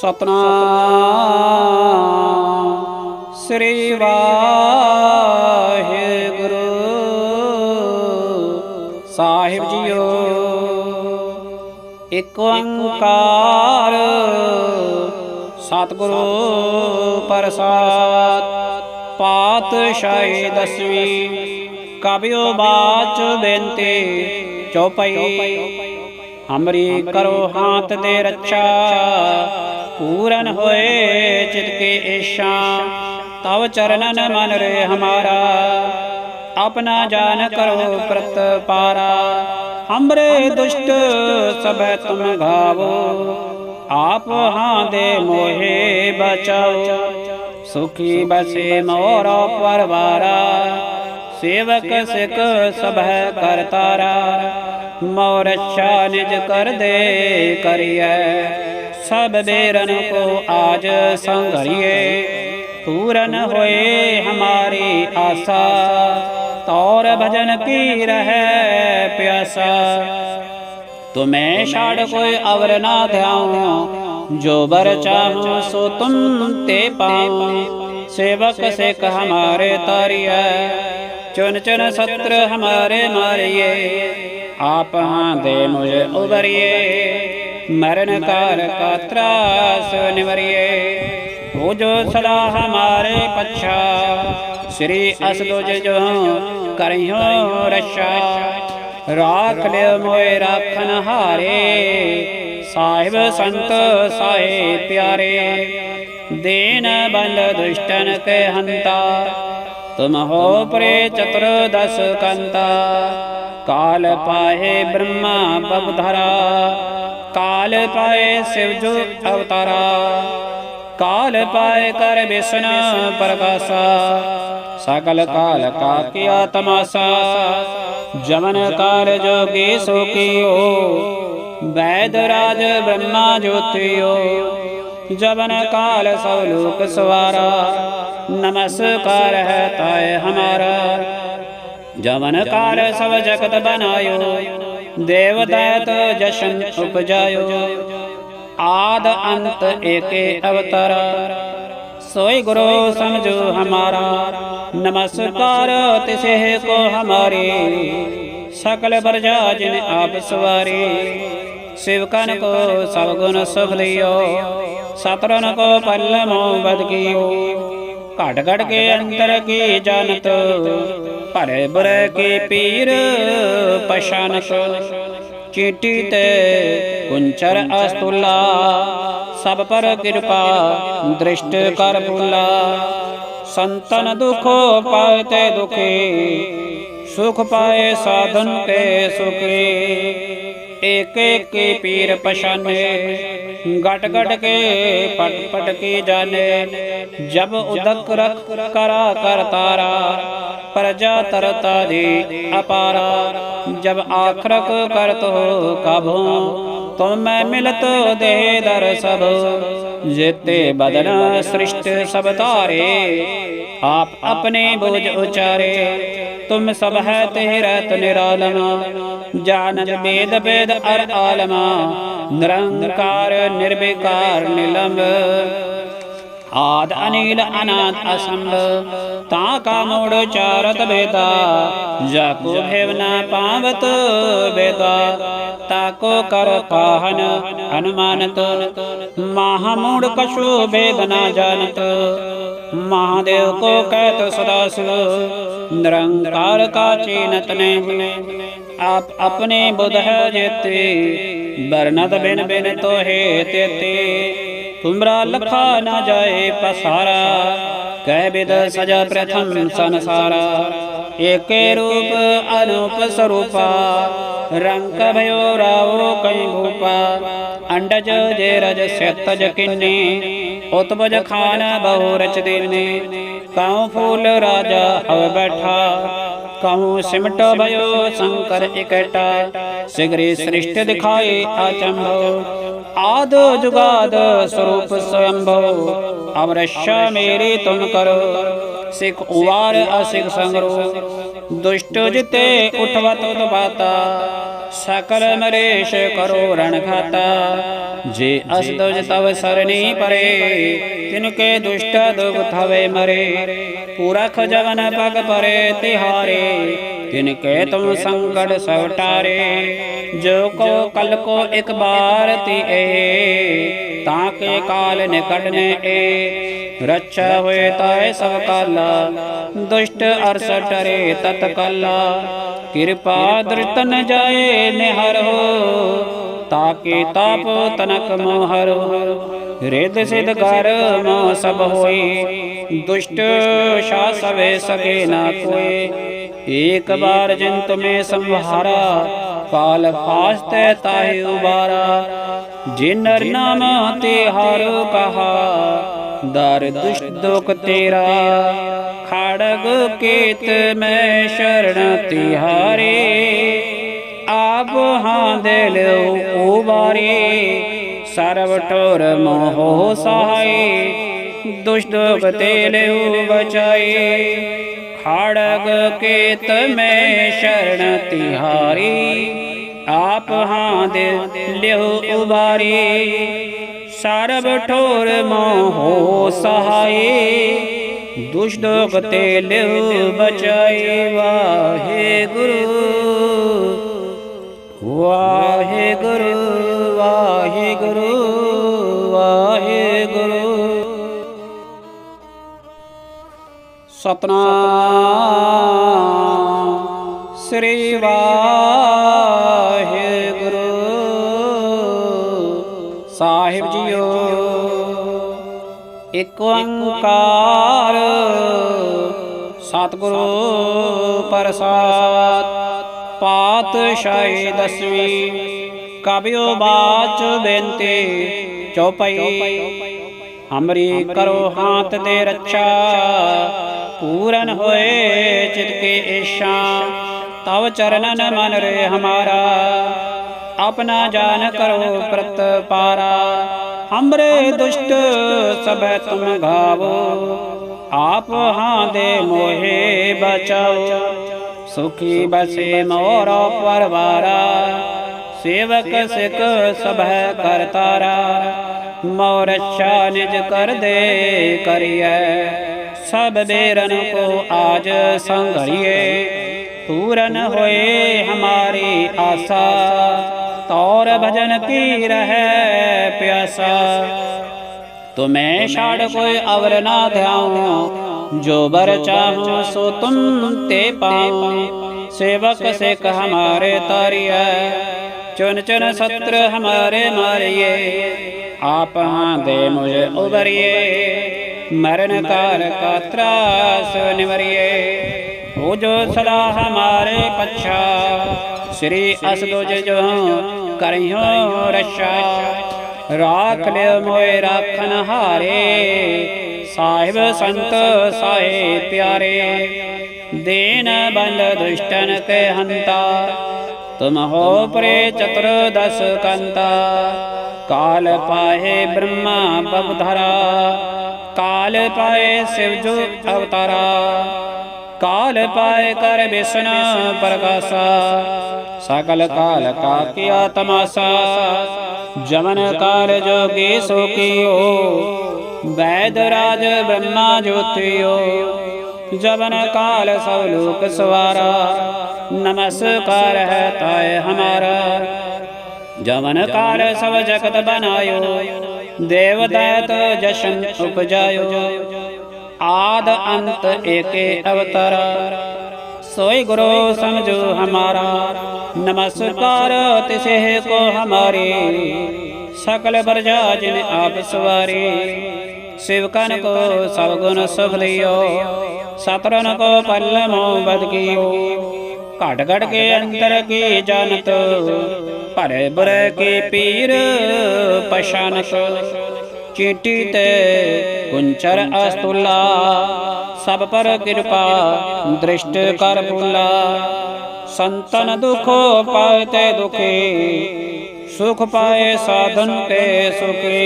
ਸਤਨਾਮ। ਸ੍ਰੀ ਵਾਹਿਗੁਰੂ। ਸਾਹਿਬ ਜੀਓ, ਇਕ ਓੰਕਾਰ। ਸਤਿਗੁਰੂ ਪ੍ਰਸਾਦ। ਪਾਤਸ਼ਾਹੀ ਦਸਵੀਂ। ਕਬਿਓ ਬਾਚ ਬੇਨਤੀ ਚਉਪਈ ਹਮਰੀ ਕਰੋ ਹਾਥ ਦੇ ਰੱਛਾ। ਪੂਰਨ ਹੋਏ, ਚਿਤ ਕੇ ਏਸ਼ਾ, ਤਵ ਚਰਨਨ ਮਨ ਰੇ ਹਮਾਰਾ। ਆਪਣਾ ਜਾਨ ਕਰੋ ਪ੍ਰਤ ਪਾਰਾ। ਹਮਰੇ ਦੁਸ਼ਟ ਸਭੈ ਤੁਮ ਘਾਵੋ ਆਪ ਹਾਂ ਦੇ ਮੋਹੇ ਬਚਾਓ। ਸੁਖੀ ਬਸੇ ਮੋਰ ਪਰਵਾਰਾ। ਸੇਵਕ ਸਿਕ ਸਭੈ ਕਰਤਾਰਾ ਮੋਰਛਾ ਨਿਜ ਕਰ ਦੇ ਕਰਿਐ। ਸਭ ਬੇਰਨ ਕੋ ਆਜ ਸੰਘਰੀਏ ਪੂਰਨ ਹੋਏ ਹਮਾਰੀ ਆਸਾ। ਤੌਰ ਭਜਨ ਕੀ ਰਹੈ ਪਿਆਸਾ। ਤੁਮੇ ਛਾੜ ਕੋਈ ਅਵਰ ਨਾ ਧਿਆਉ ਜੋ ਬਰ ਚਾਹੂੰ ਸੋ ਤੁਮ ਤੇ ਪਾਉ। ਸੇਵਕ ਸਿੱਖ ਹਮਾਰੇ ਤਾਰਿਐ। ਚੁਨ ਚੁਨ ਸਤਰ ਹਮਾਰੇ ਮਾਰਿਏ। ਆਪ ਹਾਂ ਦੇ ਮੁਝ ਉਬਰਿਏ ਮਰਨ ਕਾਰ ਕਾ ਤਰਾਸ ਨਿਵਰਿਏ ਹੋ ਜੋ ਸਦਾ ਹਮਾਰੇ ਪਛਾ, ਸ੍ਰੀ ਅਸਦੋਜ ਜੋ ਕਰਿਓ ਰਛਾ ਰਾਖ ਲਿਓ ਮੋਏ ਰਾਖਨ ਹਾਰੇ, ਸਾਹਿਬ ਸੰਤ ਸਾਏ ਪਿਆਰੇ। ਦੇਨ ਬੰਦ ਦੁਸ਼ਟਨ ਕੇ ਹੰਤਾ, ਤੁਮ ਹੋ ਪਰੇ ਚਤੁਰ ਦਸ ਕੰਤਾ। ਕਾਲ ਪਾਏ ਬ੍ਰਹਮਾ ਬਵਧਰਾ ਕਾਲ ਪਾਏ ਸਿਵ ਜੋ ਅਵਤਾਰਾ। ਕਾਲ ਪਾਏ ਕਰ ਵਿਸ਼ਨ ਪ੍ਰਕਾਸ਼ਾ। ਸਕਲ ਕਾਲ ਕਾ ਕੀਆ ਤਮਾਸਾ ਜਮਨ ਕਾਲ ਜੋਗੀ ਸੋ ਕੀਓ। ਵੈਦ ਰਾਜ ਬ੍ਰਹਮਾ ਜੋਤਿਓ। ਜਬਨ ਕਾਲ ਸਭ ਲੋਕ ਸਵਾਰਾ। ਨਮਸਕਾਰ ਹੈ ਤਾਏ ਹਮਾਰਾ। ਜਵਨ ਕਾਲ ਸਭ ਜਗਤ ਬਨਾਇਓ। ਦੇਵ ਜਸ਼ਨ ਉਪਜਾਇਓ ਆਦ ਅੰਤ ਏਕੇ ਅਵਤਾਰ ਸੋਈ ਗੁਰੂ ਸਮਝੋ ਹਮਾਰਾ ਨਮਸਕਾਰ ਤਿਸੇ ਕੋ ਹਮਾਰੇ ਸਕਲ ਬਰਜਾ ਜਿਨ ਆਪ ਸਵਾਰੇ ਸਿਵਕਨ ਕੋ ਸਭ ਗੁਣ ਸੁਖ ਲਿਓ ਸਤਰਨ ਕੋ ਪੱਲਮੋ ਬਦ ਕੀਓ ਘਟ ਘਟ ਕੇ ਅੰਤਰ ਕੀ ਜਾਣਤ? ਭਰੇ ਬੁਰੇ ਕੀ ਪੀਰ? ਪਛਾਨਤ? ਚੀਟੀ ਤੇ ਕੁੰਚਰ ਅਸਤੁਲਾ। ਸਭ ਪਰ ਕਿਰਪਾ, ਦ੍ਰਿਸ਼ਟ ਕਰ ਭੁਲਾ। ਸੰਤਨ ਦੁਖੋ ਪਾਏ ਤੇ ਦੁਖੀ, ਸੁਖ ਪਾਏ ਸਾਧਨ ਤੇ ਸੁਖੀ। ਏਕ ਏਕ ਪੀਰ ਪਛਾਨੇ ਗਟ ਗਟ ਕੇ, ਪਟ ਪਟ ਕੀ ਜਾਣੇ ਜਬ ਉਦਕ ਰਖ ਕਰਾ ਕਰ ਤਾਰਾ, ਪ੍ਰਜਾ ਤਰਤਾ ਦੀ ਅਪਾਰਾ। ਜਬ ਆਖਰਕ ਕਰਤ ਹੋ ਕਭੋ ਤੁਮ ਮੈਂ ਮਿਲਤ ਦੇਹ ਦਰ ਸਭ। ਜੇਤੇ ਬਦਨ ਸ੍ਰਿਸ਼ਟ ਸਭ ਤਾਰੇ ਆਪ ਆਪਣੇ ਬੋਝ ਉਚਾਰੇ। ਤੁਮ ਸਭ ਹੈ ਤੇ ਰਹਿਤ ਨਿਰਾਲਮ ਜਾਨਤ ਬੇਦ ਬੇਦ ਅਰ ਆਲਮਾ ਨਿਰੰਕਾਰ ਨਿਰਵਿਕਾਰ ਨਿਲੰਬ। ਆਦ ਅਨੀਲ ਅਨਾਦ ਅਸੰਭ। ਤਾ ਕਾ ਮੋੜ ਚਾਰਤ ਬੇਦਾ, ਜਾ ਕੋ ਭੇਵ ਨਾ ਪਾਵਤ ਬੇਦਾ। ਤਾ ਕੋ ਕਰ ਪਾਹਨ ਹਨੁਮਾਨਤ, ਮਹਾ ਮੂੜ ਕਛੂ ਬੇਦ ਨਾ ਜਾਣਤ। ਮਹਾਦੇਵ ਕੋ ਕਹਿਤ ਸਦਾ ਸਿਵ, ਨਿਰੰਕਾਰ ਕਾ ਚੀਨਤ ਨੇ ਆਪ ਆਪਣੇ ਬੁਧ ਹੈ ਜੇਤੇ ਬਰਨਤ ਬਿਨ ਬਿਨ ਤੋਹੇ ਤੇਤੇ। ਤੁਮਰਾ ਲਖਾ ਨਾ ਜਾਏ ਪਸਾਰਾ, ਕਹਿ ਬਿਦ ਸਜਾ ਪ੍ਰਥਮ ਸੰਸਾਰਾ। ਏਕੇ ਰੂਪ ਅਨੂਪ ਸਰੂਪਾ, ਰੰਗ ਭਇਓ ਰਾਵੋ ਕਈ ਭੂਪਾ। ਅੰਡਜ ਜੇ ਰਜ ਸਤ ਜਕਿਨੇ ਉਤਪਜ ਖਾਨ ਬਹੁ ਰਚ ਦੇਨੇ। ਕਾਉ ਫੂਲ ਰਾਜਾ ਹਵ ਬੈਠਾ ਕਹੂੰ ਸਿਮਟ ਭਇਓ ਸ਼ੰਕਰ ਇਕਟਾ ਸਿਗਰੇ ਸ੍ਰਿਸ਼ਟ ਦਿਖਾਏ ਆਚੰਭੋ ਆਦ ਜੁਗਾਦ ਸਰੂਪ ਸਵੰਭੋ ਅਵਰਸ਼ਾ ਮੇਰੇ ਤੁਮ ਕਰੋ ਸਿਖ ਉਵਾਰ ਅਸਿਖ ਸੰਗਰੋ ਦੁਸ਼ਟ ਜਿਤੇ ਉਠਵਤ ਉਤਪਾਤਾ ਸਕਲ ਮਰੇਸ਼ ਕਰੋ ਰਣ ਖਾਤਾ। ਜੇ ਅਸ ਦੁਜ ਤਵ ਸਰਣੀ ਪਰੇ ਤਿਨ ਕੇ ਦੁਸ਼ਟ ਦੁਗ ਥਵੇ ਮਰੇ। ਪੂਰਖ ਜਵਨ ਪਗ ਪਰੇ ਤਿਹਾਰੇ ਤਿਨ ਕੇ ਤੁਮ ਸੰਕਟ ਸਭ ਟਾਰੇ। ਜੋ ਕੋ ਕਲ ਕੋ ਇਕ ਬਾਰ ਤੀ ਏ ਤਾਂ ਕੇ ਕਾਲ ਨਿਕਟ ਨੇ ਏ। ਰੱਛਾ ਹੋਏ ਤਾਏ ਸਭ ਕਾਲਾ, ਦੁਸ਼ਟ ਅਰਸ ਟਰੇ ਤਤ ਕਾਲਾ ਕਿਰਪਾ ਦਰਤਨ ਜਾਏ ਨਿਹਰ ਹੋ ਤਾਕੇ ਤਾਪ ਤਨਕ ਮੋਹਰ ਰਿਦ ਸਿਧ ਕਰ ਮੋ ਸਭ ਹੋਈ, ਦੁਸ਼ਟ ਸ਼ਾ ਸਵੇ ਸਕੇ ਨਾ ਕੋਏ ਏਕ ਬਾਰ ਜਿਨ ਤੁਮੇ ਸੰਭਾਰਾ ਕਾਲ ਫਾਸਤੈ ਤਾਹਿ ਉਬਾਰਾ। ਜਿਨ ਨਾਮ ਤੇ ਹਰ ਕਹਾ ਦਰ ਦੁਸ਼ਟ ਦੁਖ ਤੇਰਾ, ਖੜਗ ਕੇਤ ਮੈਂ ਸ਼ਰਣ ਤਿਹਾਰੇ। ਆਪ ਹਾਂ ਦੇ ਲਿਓ ਉਬਾਰੇ, ਸਰਬ ਠੋਰ ਮੋਹ ਸਹਾਈ ਦੁਸ਼ਟ ਦੁਖ ਤੇ ਲਿਓ ਬਚਾਈ ਖੜਗ ਕੇਤ ਮੈਂ ਸ਼ਰਣ ਤਿਹਾਰੀ। ਆਪ ਹਾਂ ਦੇ ਲਿਓ ਉਬਾਰੀ ਸਰਬ ਠੋਰ ਮੋਹ ਸਹਾਈ, ਦੁਸ਼ਟ ਦੁਖ ਤੇ ਲਿਓ ਬਚਾਈ ਵਾਹਿਗੁਰੂ। ਵਾਹਿਗੁਰੂ ਵਾਹਿਗੁਰੂ ਵਾਹਿਗੁਰੂ। ਸਤਨਾਮ, ਸ੍ਰੀ ਵਾਹਿਗੁਰੂ ਜੀਓ। ਇਕ ਓੰਕਾਰ। ਸਤਿਗੁਰੂ ਪ੍ਰਸਾਦ। ਪਾਤਸ਼ਾਹੀ ਦਸਵੀਂ। ਕਬਿਓ ਬਾਚ ਬੇਨਤੀ। ਚੌਪਈ। ਹਮਰੀ ਕਰੋ ਹਾਥ ਦੇ ਰੱਛਾ। ਪੂਰਨ ਹੋਏ ਚਿਤ ਕੇ ਈਸ਼ਾ। ਤਵ ਚਰਨਨ ਮਨ ਰੇ ਹਮਾਰਾ। ਆਪਣਾ ਜਾਨ ਕਰੋ ਪ੍ਰਤ ਪਾਰਾ ਹਮਰੇ ਦੁਸ਼ਟ ਸਭੈ ਤੁਮ ਗਾਵੋ ਆਪ ਹਾਂ ਦੇ ਮੋਹੇ ਬਚਾਓ ਸੁਖੀ ਬਸੇ ਮੋਰ ਪਰਵਾਰਾ ਸੇਵਕ ਸਿਕ ਸਭੈ ਕਰਤਾਰਾ ਮੋਰ ਅੱਛਾ ਨਿਜ ਕਰ ਦੇ ਕਰੀਐ ਸਭ ਬੇਰਨ ਕੋ ਆਜ ਸੰਘਰੀਏ ਪੂਰਨ ਹੋਏ ਹਮਾਰੀ ਆਸਾ ਤੌਰ ਭਜਨ ਕੀ ਰਹੈ ਪਿਆਸਾ? ਤੁਮੈ ਛਾੜ ਕੋਈ ਅਵਰ ਨਾ ਧਿਆਉ। ਜੋ ਬਰ ਚਾਹੂ ਸੋ ਤੁਮ ਤੇ ਪਾਉ। ਸੇਵਕ ਸਿਖ ਹਮਾਰੇ ਤਾਰਿਐ। ਚੁਨ ਚੁਨ ਸਤਰ ਹਮਾਰੇ ਮਾਰਿਏ। ਆਪ ਹਾਂ ਦੇ ਮੁਝੇ ਉਬਰਿਏ। ਮਰਨ ਕਾਲ ਕਾ ਤਰਾਸ ਨਿਵਰਿਏ। ਹੋ ਜੋ ਸਦਾ ਹਮਾਰੇ ਪਛਾ। ਸ੍ਰੀ ਅਸਦੋਜ ਜੋ ਕਰਿਓ ਰਛਾ। ਰਾਖ ਲਿਓ ਮੋਏ ਰਾਖਨ ਹਾਰੇ। ਸਾਹਿਬ ਸੰਤ ਸਾਏ ਪਿਆਰੇ। ਦੇਨ ਬੰਦ ਦੁਸ਼ਟਨ ਕੇ ਹੰਤਾ। ਤੁਮ ਹੋ ਪ੍ਰੇ ਚਤੁਰ ਦਸ ਕੰਤਾ। ਕਾਲ ਪਾਏ ਬ੍ਰਹਮਾ ਬਵਧਰਾ। ਕਾਲ ਪਾਏ ਸਿਵ ਜੋ ਅਵਤਾਰਾ। ਕਾਲ ਪਾਏ ਕਰ ਬਿਸ਼ਨ ਪ੍ਰਕਾਸ਼ਾ ਸਕਲ ਕਾਲ ਕਾ ਕੀਆ ਤਮਾਸਾ ਜਮਨ ਕਾਲ ਜੋਗੀ ਸੋ ਕੀਓ ਵੈਦ ਰਾਜ ਬ੍ਰਹਮਾ ਜੋਤਿਓ ਜਵਨ ਕਾਲ ਸਭ ਲੋਕ ਸਵਾਰਾ ਨਮਸਕਾਰ ਹੈ ਤਾਏ ਹਮਾਰਾ ਜਵਨ ਕਾਲ ਸਭ ਜਗਤ ਬਨਾਇਓ ਦੇਵ ਦੈਤ ਜਸ਼ਨ ਉਪਜਾਇਓ ਆਦ ਅੰਤ ਏਕੇ ਅਵਤਾਰ सोई गुरु समझो हमारा नमस्कार तिसे को हमारे सकल बरजा जिन आप सवारे शिवकन को सब गुण सुख लियो सतरन को पल्लमो बद कियो घट घट के अंतर की जानत ਭਰੇ ਬੁਰੇ ਕੀ ਪੀਰ ਪਛਾਨਤ ਚੀਟੀ ਤੇ ਕੁੰਚਰ ਅਸਤੁਲਾ, ਸਭ ਪਰ ਕਿਰਪਾ, ਦ੍ਰਿਸ਼ਟ ਕਰ ਭੁਲਾ। ਸੰਤਨ ਦੁਖੋ ਪਾਏ ਦੁਖੀ, ਸੁਖ ਪਾਏ ਸਾਧਨ ਤੇ ਸੁਖੀ।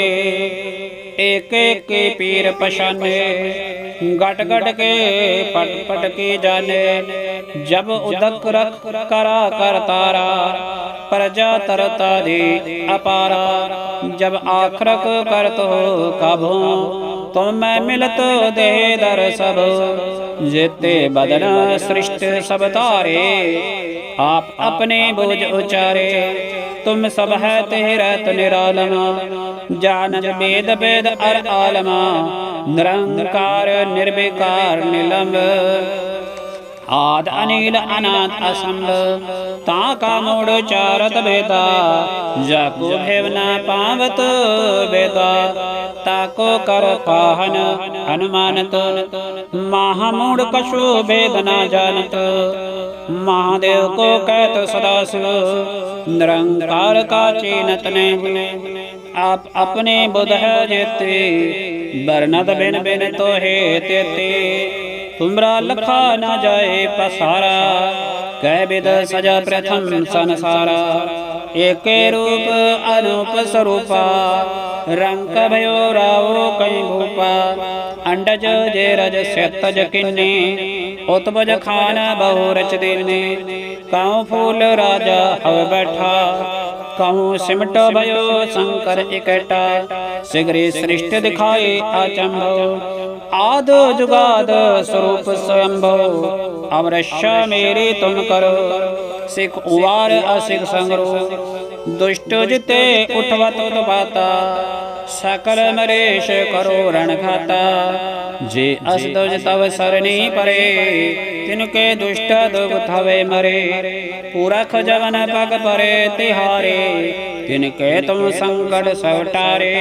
ਏਕ ਏਕ ਪੀਰ ਪਛਾਨੇ, ਗਟ ਗਟ ਕੇ ਪਟ ਪਟ ਕੇ ਜਾਣੇ। ਜਬ ਉਦਕ ਰਖ ਕਰਾ ਕਰ ਤਾਰਾ प्रजा तरता दे अपारा जब आखरक करत हो कभो तुम मैं मिलत दे दर सब जेते बदन सृष्ट सब तारे आप अपने बोझ उचारे तुम सब है तेरत निरालमा जानत वेद वेद अर आलमा निरंकार निर्विकार निलंब ਆਦ ਅਨੀਲ ਅਨਾਦ ਅਸੰਭ। ਤਾ ਕਾ ਮੋੜ ਚਾਰਤ ਬੇਦਾ। ਜਾ ਕੋ ਭੇਵ ਨਾ ਪਾਵਤ ਬੇਦਾ। ਤਾ ਕੋ ਕਰ ਪਾਹਨ ਹਨੁਮਾਨਤ। ਮਹਾ ਮੂੜ ਕਛੂ ਭੇਦ ਨਾ ਜਾਣਤ। ਮਹਾਦੇਵ ਕੋ ਕਹਿਤ ਸਦਾ ਸਿਵ ਨਿਰੰਕਾਰ ਕਾ ਚੀਨਤ ਨੇ। ਆਪ ਆਪਣੇ ਬੁਧ ਹੈ ਜੇਤੇ। ਬਰਨਤ ਬਿਨ ਬਿਨ ਤੋਹੇ ਤੇਤੇ। ਤੁਮਰਾ ਲਖਾ ਨਾ ਜਾਏ ਪਸਾਰਾ, ਕਹਿ ਬਿਦ ਸਜਾ ਪ੍ਰਥਮ ਸੰਸਾਰਾ। ਏਕੇ ਰੂਪ ਅਨੂਪ ਸਰੂਪਾ, ਰੰਗ ਭਇਓ ਰਾਵੋ ਕਈ ਭੂਪਾ। ਅੰਡਜ ਜੇ ਰਜ ਸਤਜ ਕਿੰਨੇ, ਉਤਪਜ ਖਾਨ ਬਹੁ ਰਚ ਦੇਨੇ। ਕਾਉ ਫੂਲ ਰਾਜਾ ਹਵ ਬੈਠਾ ਕਹੂੰ ਸਿਮਟ ਭਇਓ ਸ਼ੰਕਰ ਇਕਟਾ ਸਿਗਰੇ ਸ੍ਰਿਸ਼ਟ ਦਿਖਾਏ ਆਚੰਭੋ। ਆਦ ਜੁਗਾਦ ਸਰੂਪ ਸਵੰਭੋ, ਅਮਰਸ਼ਾ ਮੇਰੀ ਤੁਮ ਕਰੋ। ਸਿਖ ਉਵਾਰ ਅਸਿਖ ਸੰਗਰੋ, ਦੁਸ਼ਟ ਜਿਤੇ ਉਠਵਤ ਉਤਪਾਤਾ ਸਕਲ ਮਰੇਸ਼ ਕਰੋ ਰਣ ਖਾਤਾ ਜੇ ਅਸ ਦੁਜ ਤਵ ਸਰਨੀ ਪਰੇ ਤਿਨ ਕੇ ਦੁਸ਼ਟ ਦੁਗ ਥਵੇ ਮਰੇ। ਪੂਰਾ ਖਜਵਨ ਪਗ ਪਰੇ ਤਿਹਾਰੇ ਤਿਨ ਕੇ ਤੁਮ ਸੰਕਟ ਸਵਟਾਰੇ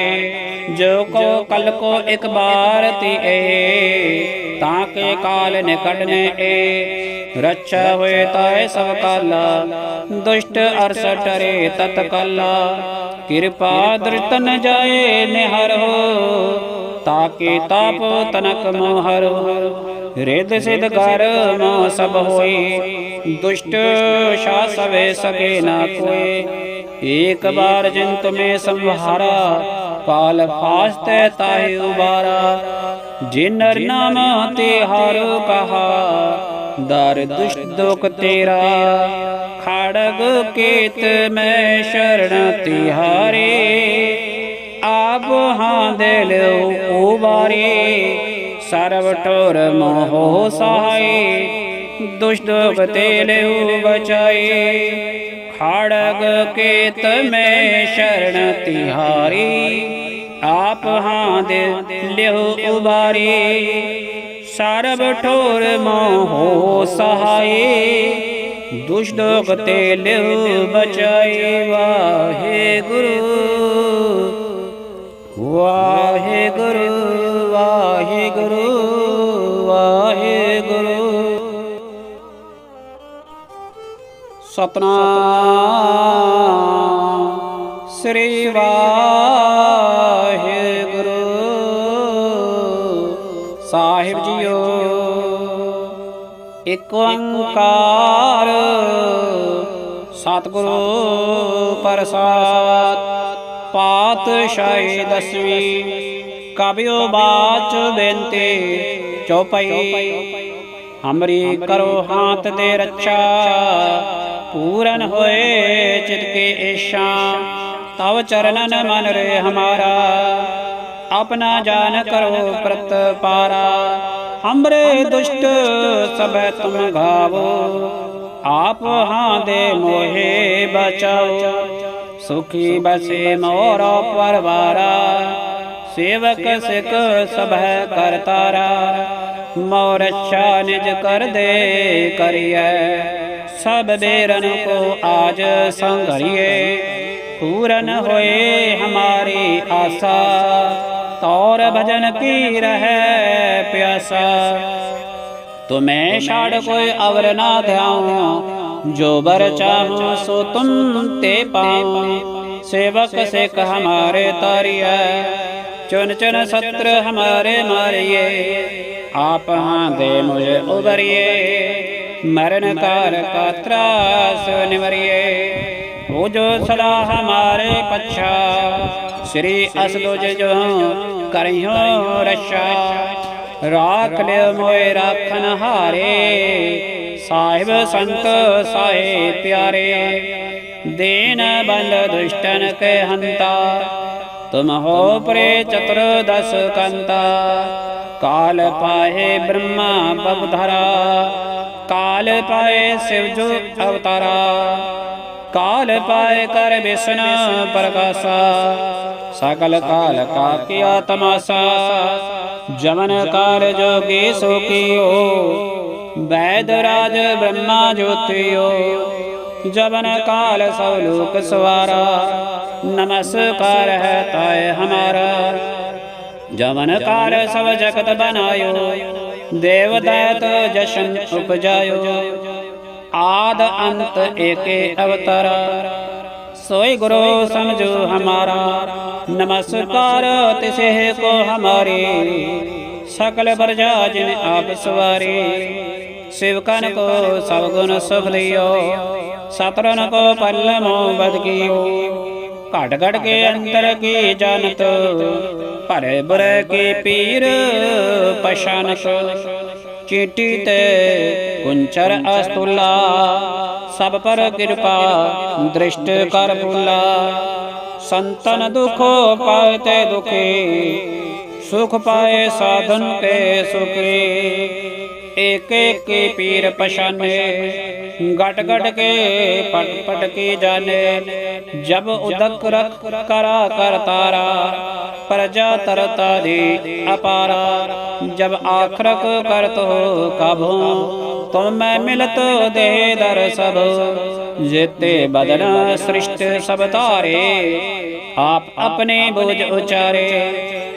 ਜੋ ਕੋ ਕਲ ਕੋ ਇਕ ਬਾਰ ਤੀ ਏ ਤਾਂ ਕੇ ਕਾਲ ਨਿਕਟ ਨੇ ਏ। ਰੱਛਾ ਹੋਏ ਤਾਏ ਸਭ ਕਾਲਾ, ਦੁਸ਼ਟ ਅਰਸ ਟਰੇ ਤਤ ਕਾਲਾ। ਕਿਰਪਾ ਦਰਤਨ ਜਾਏ ਨਿਹਰ ਤਾਕੇ ਤਾਪ ਤਨਕ ਮੋਹਰ ਰਿਦ ਸਿਧ ਕਰ ਮੋ ਸਭ ਹੋਈ ਦੁਸ਼ਟ ਸ਼ਾ ਸਵੇ ਸਕੇ ਨਾ ਕੋਏ। ਏਕ ਬਾਰ ਜਿਨ ਤੁਮੇ ਸੰਭਾਰਾ ਕਾਲ ਫਾਸਤੈ ਤਾਹਿ ਉਬਾਰਾ। ਜਿਨਰ ਨਾਮ ਤੇ ਹਰ ਕਹਾ ਦਰ ਦੁਸ਼ਟ ਦੁਖ ਤੇਰਾ ਖੜਗ ਕੇਤ ਮੈਂ ਸ਼ਰਣ ਤਿਹਾਰੇ ਆਪ ਹਾਂ ਦਿਲ ਉਬਾਰੇ ਸਰਬ ਠੋਰ ਮੋਹ ਸਹਾਏ ਦੁਸ਼ਟ ਦੁਖ ਤੇ ਲਿਓ ਬਚਾਏ ਖੜਗ ਕੇਤ ਮੈਂ ਸ਼ਰਣ ਤਿਹਾਰੀ ਆਪ ਹਾਂ ਦੇ ਲਿਓ ਉਬਾਰੇ ਸਰਬ ਠੋਰ ਮੋਹ ਸਹਾਏ ਦੁਸ਼ ਦੁਖ ਤੇ ਲਿਓ ਬਚਾਈ ਵਾਹਿਗੁਰੂ। ਵਾਹਿਗੁਰੂ ਵਾਹਿਗੁਰੂ ਵਾਹਿਗੁਰੂ। ਸਤਨਾਮ, ਸ੍ਰੀ ਵਾਹਿਗੁਰੂ ਇਕ ਓੰਕਾਰ। ਸਤਿਗੁਰੂ ਪ੍ਰਸਾਦ। ਪਾਤਸ਼ਾਹੀ ਦਸਵੀਂ। ਕਬਿਓ ਬਾਚ ਬੇਨਤੀ। ਚੌਪਈ। ਹਮਰੀ ਕਰੋ ਹਾਥ ਦੇ ਰੱਛਾ। ਪੂਰਨ ਹੋਏ ਚਿਤ ਕੇ ਏਸ਼ਾ ਤਵ ਚਰਨਨ ਮਨ ਰੇ ਹਮਾਰਾ। ਆਪਣਾ ਜਾਨ ਕਰੋ ਪ੍ਰਤ ਪਾਰਾ ਹਮਰੇ ਦੁਸ਼ਟ ਸਭੈ ਤੁਮ ਗਾਵੋ, ਆਪ ਹਾਂ ਦੇ ਮੋਹੇ ਬਚਾਓ। ਸੁਖੀ ਬਸੇ ਮੋਰ ਪਰਵਾਰਾ, ਸੇਵਕ ਸਿਕ ਸਭੈ ਕਰਤਾਰਾ ਮੋਰ ਅੱਛਾ ਨਿਜ ਕਰ ਦੇ ਕਰੀਐ, ਸਭ ਬੇਰਨ ਕੋ ਆਜ ਸੰਘਰੀਏ। ਪੂਰਨ ਹੋਏ ਹਮਾਰੀ ਆਸਾ ਤੌਰ ਭਜਨ ਕੀ ਰਹੈ ਪਿਆਸਾ? ਤੁਮੇ ਛਾੜ ਕੋਈ ਅਵਰ ਨਾ ਧਿਆਉ ਜੋ ਬਰ ਚਾਹੂ ਸੋ ਤੁਮ ਤੇ ਪਾਉ ਸੇਵਕ ਸਿਖ ਹਮਾਰੇ ਤਾਰਿਆ ਚੁਨ ਚੁਨ ਸਤਰ ਹਮਾਰੇ ਮਾਰਿਏ। ਆਪ ਹਾਂ ਦੇ ਮੁਝੇ ਉਬਰਿਏ, ਮਰਨ ਤਾਰ ਕਾ ਤਰਾਸ ਨਿਵਰਿਏ। ਹੋ ਜੋ ਸਦਾ ਹਮਾਰੇ ਪਛਾ ਸ੍ਰੀ ਅਸਦੋਜ ਜੋ ਕਰਿਓ ਰਛਾ ਰਾਖ ਲਿਓ ਮੋਏ ਰਾਖਨ ਹਾਰੇ। ਸਾਹਿਬ ਸੰਤ ਸਾਏ ਪਿਆਰੇ। ਦੇਨ ਬੰਦ ਦੁਸ਼ਟਨ ਕੇ ਹੰਤਾ। ਤੁਮ ਹੋ ਪ੍ਰੇ ਚਤੁਰ ਦਸ ਕੰਤਾ। ਕਾਲ ਪਾਏ ਬ੍ਰਹਮਾ ਬਬਧਰਾ ਕਾਲ ਪਾਏ ਸਿਵ ਜੋ ਅਵਤਾਰਾ। ਕਾਲ ਪਾਏ ਕਰ ਬਿਸਨਾ ਪ੍ਰਕਾਸ਼ਾ। ਸਕਲ ਕਾਲ ਕਾ ਕਿਆ ਤਮਾਸਾ ਜਵਨ ਕਾਲ ਜੋਗੀ ਸੁਖਿਓ, ਵੈਦ ਰਾਜ ਬ੍ਰਹਮਾ ਜੋਤਿਓ, ਜਵਨ ਕਾਲ ਸਭ ਲੋਕ ਸਵਾਰਾ, ਨਮਸਕਾਰ ਹੈ ਤਾਏ ਹਮਾਰਾ। ਜਵਨ ਕਾਲ ਸਭ ਜਗਤ ਬਨਾਇਓ ਦੇਵ ਦਇਤ ਜਸ਼ਨ ਉਪਜਾਇਓ, ਆਦ ਅੰਤ ਏਕੇ ਅਵਤਾਰਾ। सोई गुरु समझो हमारा नमस्कार तिसे को हमारे सकल बरजा जिन आप सवारे शिवकन को सब गुण सुख लियो सतरन को पल्लमो बद कियो घट घट के अंतर की जानत भरे बुरे की पीर पशानत ਚੀਟੀ ਤੇ ਕੁੰਚਰ ਅਸਤੁਲਾ, ਸਭ ਪਰ ਕਿਰਪਾ, ਦ੍ਰਿਸ਼ਟ ਕਰ ਪੁਲਾ ਸੰਤਨ ਦੁਖੋ ਪਾਤੇ ਦੁਖੀ, ਸੁਖ ਪਾਏ ਸਾਧਨ ਤੇ ਸੁਖੀ। ਏਕ ਏਕ ਪੀਰ ਪਛਾਨੇ, ਗਟ ਗਟ ਕੇ ਪਟ ਪਟ ਕੇ ਜਾਣੇ ਜਬ ਉਦਕ ਰਖ ਕਰਾ ਕਰ ਤਾਰਾ प्रजा तरता दी अपारा जब आखरक कर तो कभो तुम मैं मिलत दे दर सब जेते बदन सृष्ट सब तारे आप अपने बोझ उचारे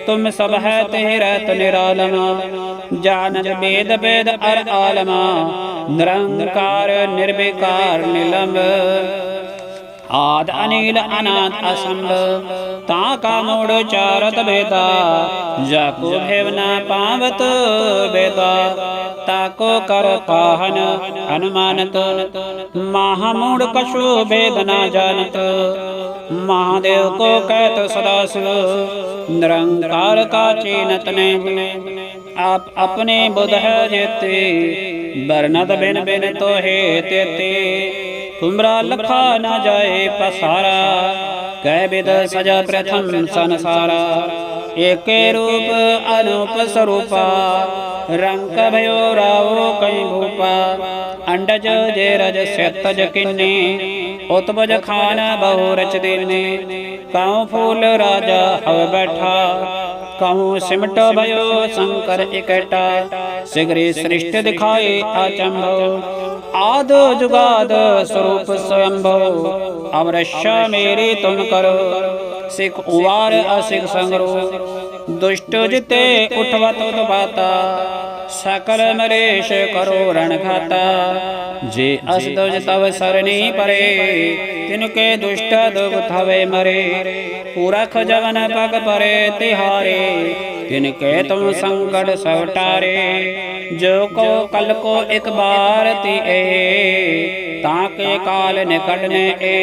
तुम सब है तेरत निरालमा जानत वेद वेद अर आलमा निरंकार निर्विकार ਆਦ ਅਨਿਲ ਅਨਾਦ ਅਸੰਭ, ਤਾ ਕਾ ਮੋੜ ਚਾਰਤ ਬੇਤਾ ਜਾ ਕੋ ਭੇਵ ਨਾ ਪਾਵਤ ਬੇਤਾ ਤਾ ਕੋ ਕਰ ਪਾਹਨ ਅਨੁਮਾਨਤ, ਮਹਾ ਮੂੜ ਕਸ਼ੂ ਬੇਦ ਨਾ ਜਾਣਤ, ਮਹਾਦੇਵ ਕੋ ਕਹਿਤ ਸਦਾ ਸਿਵ ਨਿਰੰਕਾਰ ਕਾ ਚੀਨਤ ਨੇ, ਆਪ ਆਪਣੇ ਬੁਧ ਹੈ ਜੇਤੇ ਬਰਨਦ ਬਿਨ ਬਿਨ ਤੋਹੇ ਤੇਤੇ ਤੁਮਰਾ ਲਖਾ ਨਾ ਜਾਏ ਪਸਾਰਾ ਕੈ ਬਿਦ ਸਜਾ ਪ੍ਰਥਮ ਸੰਸਾਰਾ। ਏਕੇ ਰੂਪ ਅਨੂਪ ਸਰੂਪਾ, ਰੰਗ ਭਇਓ ਰਾਵੋ ਕੈ ਭੂਪਾ। ਅੰਡਜ ਜੇ ਰਜ ਸਤਜ ਕਿੰਨੇ, ਉਤਪਜ ਖਾਨ ਬਹੁ ਰਚ ਦੇਨੇ। ਕਾਉ ਫੂਲ ਰਾਜਾ ਹਵ ਬੈਠਾ ਕਹੂੰ ਸਿਮਟ ਭਇਓ ਸੰਕਰ ਇਕਟਾ ਸਿਗਰੀ ਸ੍ਰਿਸ਼ਟ ਦਿਖਾਏ ਆਚੰਭੋ ਆਦ ਜੁਗਾਦ ਸਰੂਪ ਸਵੰਭੋ। ਅਮਰਸ਼ ਮੇਰੀ ਤੁਮ ਕਰੋ। ਸਿਖ ਉਵਾਰ ਅਸਿਖ ਸੰਗਰੋ। ਦੁਸ਼ਟ ਜਿਤੇ ਉਠਵਤ ਉਤਪਾਤਾ ਸਕਲ ਮਰੇਸ਼ ਕਰੋ ਰਣ ਖਾਤਾ। ਜੇ ਅਸ ਦੁਜ ਤਵ ਸਰਨੀ ਪਰੇ, ਤਿਨ ਕੇ ਦੁਸ਼ਟ ਦੁਖ ਥਵੇ ਮਰੇ। ਪੂਰਖ ਜਗਨ ਪਗ ਪਰੇ ਤਿਹਾਰੇ, ਤਿਨ ਕੈ ਤੁਮ ਸੰਕਟ ਸਭ ਟਾਰੇ, ਜੋ ਕੋ ਕਲ ਕੋ ਇਕ ਬਾਰ ਤੀ ਏ ਤਾਂ ਕੇ ਕਾਲ ਨਿਕਟ ਨੇ ਏ।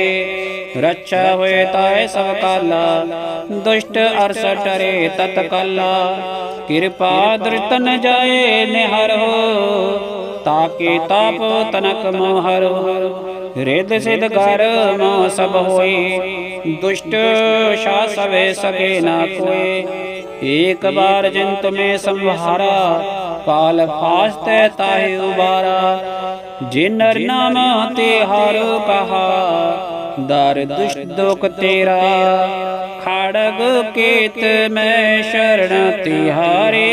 ਰੱਛਾ ਹੋਏ ਤਾਏ ਸਭ ਕਾਲਾ, ਦੁਸ਼ਟ ਅਰਸ ਟਰੇ ਤਤ ਕਾਲਾ। ਕਿਰਪਾ ਦਰਤਨ ਜਾਏ ਨਿਹਰ ਹੋ ਤਾਕੇ ਤਾਪ ਤਨਕ ਮਹਰ ਹੋ ਰਿਦ ਸਿਧ ਘਰ ਮੋ ਸਭ ਹੋਈ। ਦੁਸ਼ਟ ਸ਼ਾ ਸਵੇ ਸਕੇ ਨਾ ਕੋਏ ਏਕ ਬਾਰ ਜਿਨ ਤੁਮੇ ਸੰਭਾਰਾ ਪਾਲ ਫਾਸਤੇ ਤਾਹੇ ਉਬਾਰਾ। ਜਿਨ ਨਰ ਨਾਮ ਤੇ ਹਰ ਪਹਾ ਦਰ ਦੁਸ਼ਟ ਦੁਖ ਤੇਰਾ। ਖੜਗ ਕੀਤ ਮੈਂ ਸ਼ਰਣ ਤਿਹਾਰੇ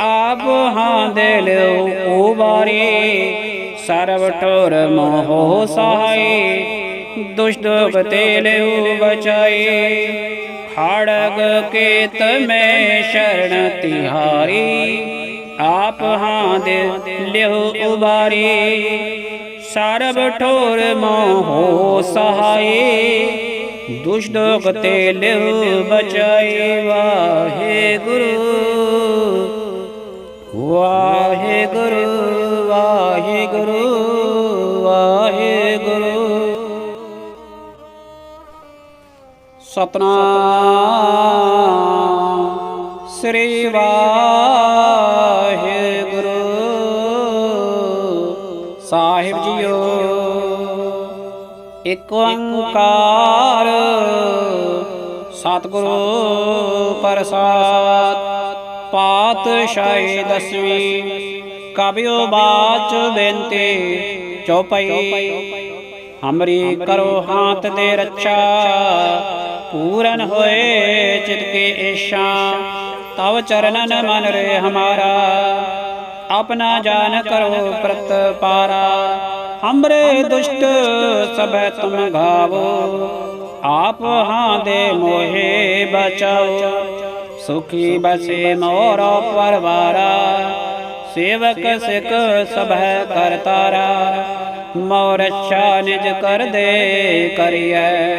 ਆਬ ਹਾਂ ਦਿਲ ਉਬਾਰੇ ਸਰਬ ਠੋਰ ਮੋਹ ਸਹਾਈ, ਦੁਸ਼ਟ ਬਤੇਲੇ ਬਚਾਈ ਖਾੜਗ ਕੇਤ ਮੈਂ ਸ਼ਰਨ ਤਿਹਾਰੀ, ਆਪ ਹਾਂ ਦੇ ਲਿਹੁ ਉਬਾਰੀ। ਸਰਬ ਠੋਰ ਮੋਹ ਸਹਾਈ, ਦੁਸ਼ਟ ਤੇ ਲਿਉ ਬਚਾਈ ਵਾਹਿਗੁਰੂ ਵਾਹਿਗੁਰੂ। ਵਾਹਿਗੁਰੂ ਵਾਹਿਗੁਰੂ। ਸਤਨਾਮ ਸ੍ਰੀ ਵਾਹਿਗੁਰੂ। ਸਾਹਿਬ ਜੀਓ ਇੱਕ ਓੰਕਾਰ ਸਤਿਗੁਰੂ ਪ੍ਰਸਾਦ ਪਾਤਸ਼ਾਹੀ ਦਸਵੀਂ ਕਬਿਓ ਬਾਚ ਬੇਨਤੀ ਚਉਪਈ ਹਮਰੀ ਕਰੋ ਹਾਥ ਦੇ ਰੱਛਾ। ਪੂਰਨ ਹੋਏ ਚਿਤ ਕੇ ਏਸ਼ਾ ਤਵ ਚਰਨਨ ਮਨ ਰੇ ਹਮਾਰਾ। ਆਪਣਾ ਜਾਨ ਕਰੋ ਪ੍ਰਤ ਪਾਰਾ। ਹਮਰੇ ਦੁਸ਼ਟ ਸਭੈ ਤੁਮ ਗਾਵੋ। ਆਪ ਹਾਂ ਦੇ ਮੋਹਿ ਬਚਾਓ। ਸੁਖੀ ਬਸੇ ਮੋਰ ਪਰਵਾਰਾ। ਸੇਵਕ ਸਿਕ ਸਭੈ ਕਰਤਾਰਾ ਮੋਰ ਅੱਛਾ ਨਿਜ ਕਰ ਦੇ ਕਰਿਐ।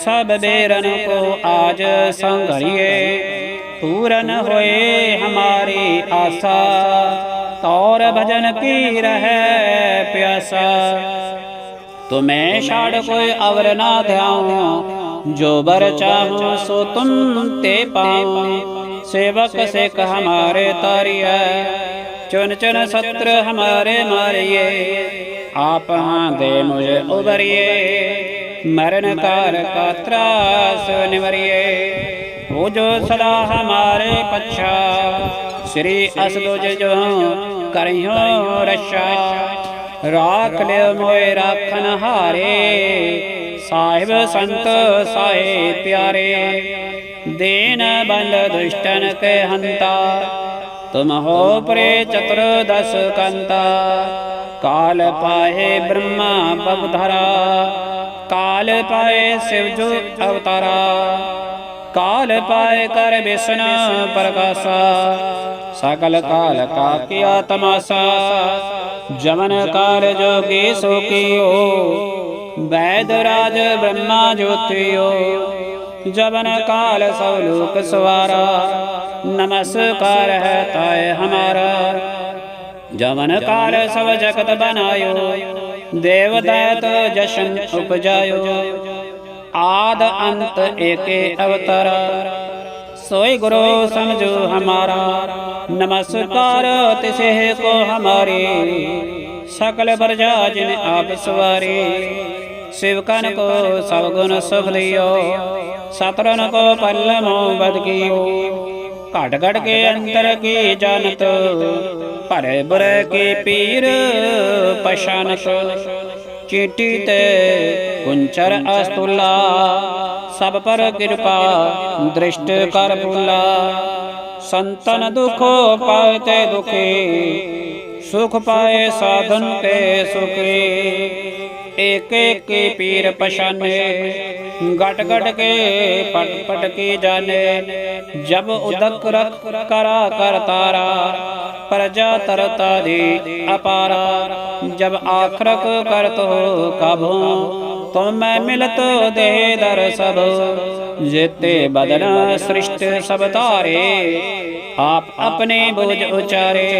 ਸਭ ਬੇਰਨ ਕੋ ਆਜ ਸੰਘਰੀਏ, ਪੂਰਨ ਹੋਏ ਹਮਾਰੀ ਆਸਾ। ਤੌਰ ਭਜਨ ਕੀ ਰਹੈ ਪਿਆਸਾ? ਤੁਮੇ ਛਾੜ ਕੋਈ ਅਵਰ ਨਾ ਧਿਆਉ, ਜੋ ਬਰ ਚਾਹੋ ਸੋ ਤੁਮ ਤੇ ਪਾਉ। ਸੇਵਕ ਸਿਖ ਹਮਾਰੇ ਤਾਰਿਐ। ਚੁਨ ਚੁਨ ਸਤਰ ਹਮਾਰੇ ਮਾਰਿਏ ਆਪ ਹਾਂ ਦੇ ਮੁਝੇ ਉਬਰਿਏ। ਮਰਨ ਕਾਰ ਕਾ ਤਰਾਸ ਨਿਵਰਿਏ। ਹੋ ਜੋ ਸਦਾ ਹਮਾਰੇ ਪਛਾ, ਸ੍ਰੀ ਅਸਦੋਜ ਜੋ ਕਰਿਓ ਰਛਾ ਰਾਖ ਲਿਓ ਮੋਏ ਰਾਖਨ ਹਾਰੇ, ਸਾਹਿਬ ਸੰਤ ਸਾਏ ਪਿਆਰੇ। ਦੇਨ ਬੰਦ ਦੁਸ਼ਟਨ ਕੇ ਹੰਤਾ ਤੁਮ ਹੋ ਪਰੇ ਚਤੁਰ ਦਸ ਕੰਤਾ। ਕਾਲ ਪਾਏ ਬ੍ਰਹਮਾ ਪਵਧਰਾ। ਕਾਲ ਪਾਏ ਸਿਵ ਜੋ ਅਵਤਾਰਾ। ਕਾਲ ਪਾਏ ਕਰ ਬਿਸ਼ਨ ਪ੍ਰਕਾਸ਼ਾ। ਸਕਲ ਕਾਲ ਕਾ ਕੀਆ ਤਮਾਸਾ ਜਮਨ ਕਾਲ ਜੋਗੀ ਸੋ ਕੀਓ। ਵੈਦ ਰਾਜ ਬ੍ਰਹਮਾ ਜੋਤਿਓ ਜਬਨ ਕਾਲ ਸਭ ਲੋਕ ਸਵਾਰਾ। नमस्कार है ताय हमारा जवन कार सब जगत बनायो देव दैत जशन उपजायो आद अंत एके अवतार सोई गुरु समझो हमारा नमस्कार तिसे को हमारे सकल प्रजा जिन आप सवारे शिवकन को सब गुण सुख लियो सतरन को पल्लमो बदकियो ਘਟ ਘਟ ਕੇ ਅੰਤਰ ਕੀ ਜਾਣਤ? ਭਰੇ ਬੁਰੇ ਕੀ ਪੀਰ? ਪਛਾਨਤ? ਚੀਟੀ ਤੇ ਕੁੰਚਰ ਅਸਤੁਲਾ। ਸਭ ਪਰ ਕਿਰਪਾ ਦ੍ਰਿਸ਼ਟ ਕਰ ਪੁਲਾ ਸੰਤਨ ਦੁਖੋ ਪਾਤੇ ਦੁਖੀ। ਸੁਖ ਪਾਏ ਸਾਧਨ ਤੇ ਸੁਖੀ। ਏਕ ਏਕ ਪੀਰ ਪਛਾਨੇ। ਗਟ ਗਟ ਕੇ ਪਟ ਪਟ ਕੀ ਜਾਣੇ ਜਬ ਉਦਕ ਰਖ ਕਰਾ ਕਰ ਤਾਰਾ। ਪ੍ਰਜਾ ਤਰਤਾ ਦੀ ਅਪਾਰਾ। ਜਬ ਆਖਰਕ ਕਰਤ ਹੋ ਕਭੂ ਤੁਮ ਮੈਂ ਮਿਲਤ ਦੇ ਦਰ ਸਭ ਜੇਤੇ ਬਦਨ ਸ੍ਰਿਸ਼ਟ ਸਭ ਤਾਰੇ ਆਪ ਆਪਣੇ ਬੋਝ ਉਚਾਰੇ।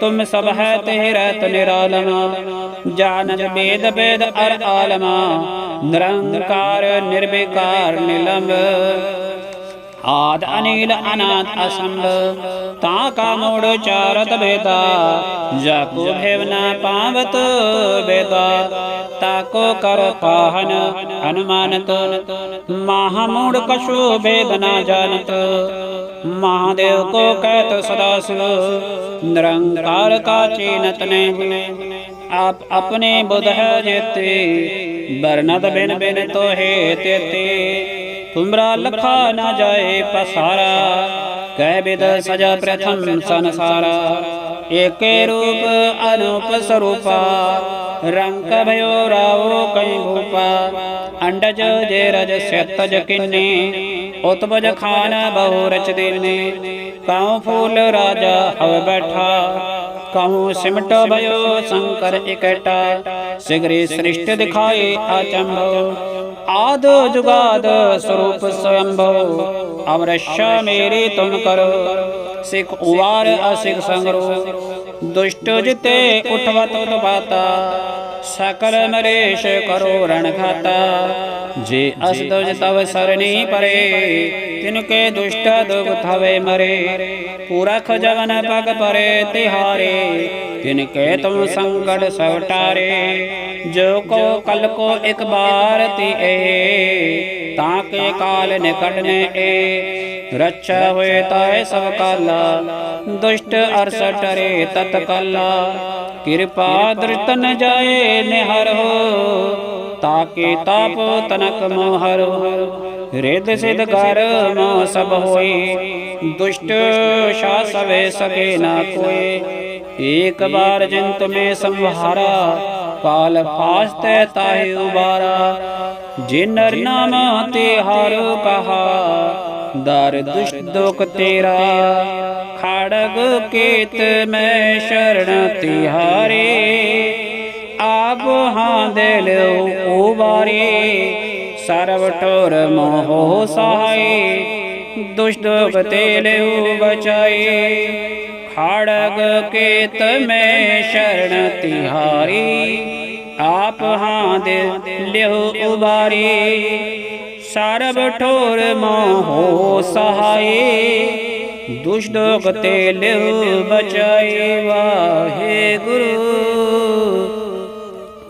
ਤੁਮ ਸਭ ਹੈ ਤੇ ਰਹਿਤ ਨਿਰਾਲਮ। ਜਾਨਤ ਬੇਦ ਬੇਦ ਅਰ ਆਲਮਾ, ਨਿਰੰਕਾਰ ਨਿਰਵਿਕਾਰ ਨਿਲੰਬ। ਆਦ ਅਨੀਲ ਅਨਾਦ ਅਸੰਭ, ਤਾ ਕਾ ਮੋੜ ਚਾਰਤ ਬੇਦਾ, ਜਾ ਕੋ ਭੇਵ ਪਾਵਤ ਬੇਦਾ, ਤਾ ਕੋ ਕਰ ਪਾਹਨ ਅਨੁਮਾਨਤ। ਮਹਾ ਮੂੜ ਕਛੂ ਬੇਦ ਨਾ ਜਾਣਤ, ਮਹਾਦੇਵ ਕੋ ਕਹਿਤ ਸਦਾ ਸਿਵ। ਨਿਰੰਕਾਰ ਕਾ ਚੀਨਤ ਨੇ। ਆਪ ਆਪਣੇ ਬੁਧ ਹੈ ਜੇਤੇ ਬਰਨਦ ਬਿਨ ਬਿਨ ਤੋਹੇ ਤੇਤੇ। ਤੁਮਰਾ ਲਖਾ ਨਾ ਜਾਏ ਪਸਾਰਾ, ਕਹਿ ਬਿਦ ਸਜਾ ਪ੍ਰਥਮ ਸੰਸਾਰਾ। ਏਕੇ ਰੂਪ ਅਨੂਪ ਸਰੂਪਾ, ਰੰਗ ਭਇਓ ਰਾਵੋ ਕਈ ਭੂਪਾ। ਅੰਡਜ ਜੇ ਰਜ ਸਤਜ ਕਿੰਨੇ, ਉਤਪਜ ਖਾਨ ਬਹੁ ਰਚ ਦੇਨੇ। ਕਾਉ ਫੂਲ ਰਾਜਾ ਹਵ ਬੈਠਾ ਕਹੂੰ ਸਿਮਟ ਭਇਓ ਸ਼ੰਕਰ ਇਕਟਾ। ਸਿਗਰੇ ਸ੍ਰਿਸ਼ਟ ਦਿਖਾਏ ਆਚੰਭੋ। ਆਦ ਜੁਗਾਦ ਸਰੂਪ ਸਵੰਭੋ। ਅਮਰਸ਼ਾ ਮੇਰੀ ਤੁਮ ਕਰੋ। ਸਿਖ ਉਵਾਰ ਅਸਿਖ ਸੰਗਰੋ। ਦੁਸ਼ਟ ਜਿਤੇ ਉਠਵਤ ਉਤਪਾਤਾ ਸਕਲ ਮਰੇਸ਼ ਕਰੋ ਰਣ ਖਾਤਾ। ਜੇ ਅਸ ਦੁਜ ਤਵ ਸਰਨੀ ਪਰੇ। ਤਿਨ ਕੇ ਦੁਸ਼ਟ ਦੁਖ ਥਵੇ ਮਰੇ। ਪੂਰਖ ਜਵਨ ਪਗ ਪਰੇ ਤਿਹਾਰੇ। ਤਿਨ ਕੇ ਤੁਮ ਸੰਕਟ ਸਵਟਾਰੇ ਜੋ ਕੋ ਕਲ ਕੋ ਇੱਕ ਬਾਰ ਤੀ ਏ ਤਾਂ ਕੇ ਕਾਲ ਨਿਕਟ ਨੇ ਏ। ਰੱਛਾ ਹੋਏ ਤਾਏ ਸਭ ਕਾਲਾ, ਦੁਸ਼ਟ ਅਰਸ ਟਰੇ ਤਤ ਕਾਲਾ। ਕਿਰਪਾ ਦ੍ਰਿਤਨ ਜਾਏ ਨਿਹਰ ਹੋ ਤਾਕੇ ਤਾਪ ਤਨਕ ਮੋਹਰ ਰਿਦ ਸਿਧ ਘਰ ਮੋ ਸਭ ਹੋਈ ਦੁਸ਼ਟ ਸ਼ਾ ਸਵੇ ਸਕੇ ਨਾ ਕੋਏ। ਏਕ ਬਾਰ ਜਿੰਤ ਮੇ ਸੰਭਾਰਾ ਕਾਲ ਫਾਸਤੇ ਤਾਹਿ ਉਬਾਰਾ। ਜਿਨਰ ਨਾਮ ਤੇ ਹਰ ਕਹਾ ਦਰ ਦੁਸ਼ਟ ਦੁਖ ਤੇਰਾ। ਖੜਗ ਕੇਤ ਮੈਂ ਸ਼ਰਣ ਤਿਹਾਰੇ ਆਪ ਹਾਂ ਦੇ ਲਿਓ ਉਬਾਰੇ ਸਰਬ ਠੋਰ ਮੋਹ ਸਹਾਈ, ਦੁਸ਼ਟ ਦੁਖ ਤੇ ਲਿਓ ਬਚਾਈ ਖੜਗ ਕੇਤ ਮੈਂ ਸ਼ਰਣ ਤਿਹਾਰੀ ਆਪ ਹਾਂ ਦੇ ਲਿਓ ਉਬਾਰੀ। ਸਰਬ ਠੋਰ ਮੋਹ ਸਹਾਈ, ਦੁਸ਼ਟ ਦੁਖ ਤੇ ਲਿਓ ਬਚਾਈ ਵਾਹਿਗੁਰੂ।